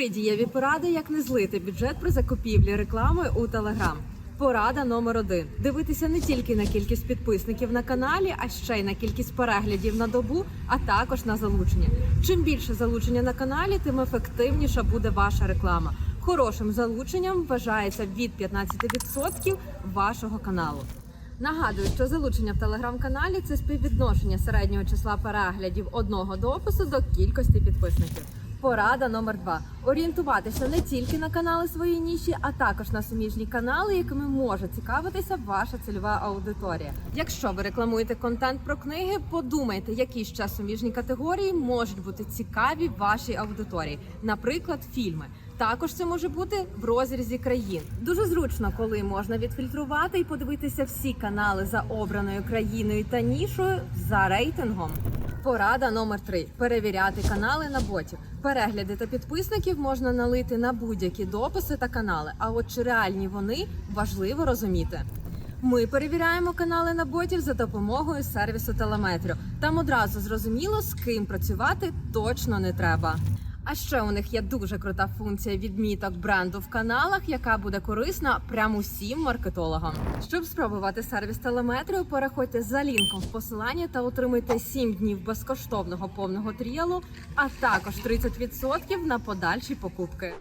Три дієві поради, як не злити бюджет при закупівлі реклами у Телеграм. Порада номер один: дивитися не тільки на кількість підписників на каналі, а ще й на кількість переглядів на добу, а також на залучення. Чим більше залучення на каналі, тим ефективніша буде ваша реклама. Хорошим залученням вважається від 15% вашого каналу. Нагадую, що залучення в телеграм-каналі це співвідношення середнього числа переглядів одного допису до кількості підписників. Порада номер два: орієнтуватися не тільки на канали своєї ніші, а також на суміжні канали, якими може цікавитися ваша цільова аудиторія. Якщо ви рекламуєте контент про книги, подумайте, які ще суміжні категорії можуть бути цікаві вашій аудиторії, наприклад, фільми. Також це може бути в розрізі країн. Дуже зручно, коли можна відфільтрувати і подивитися всі канали за обраною країною та нішою за рейтингом. Порада номер три: перевіряти канали на ботів. Перегляди та підписників можна налити на будь-які дописи та канали. А от чи реальні вони важливо розуміти. Ми перевіряємо канали на ботів за допомогою сервісу Телеметріо. Там одразу зрозуміло, з ким працювати точно не треба. А ще у них є дуже крута функція відміток бренду в каналах, яка буде корисна прямо усім маркетологам. Щоб спробувати сервіс телеметрію, переходьте за лінком в посиланні та отримайте 7 днів безкоштовного повного тріалу, а також 30% на подальші покупки.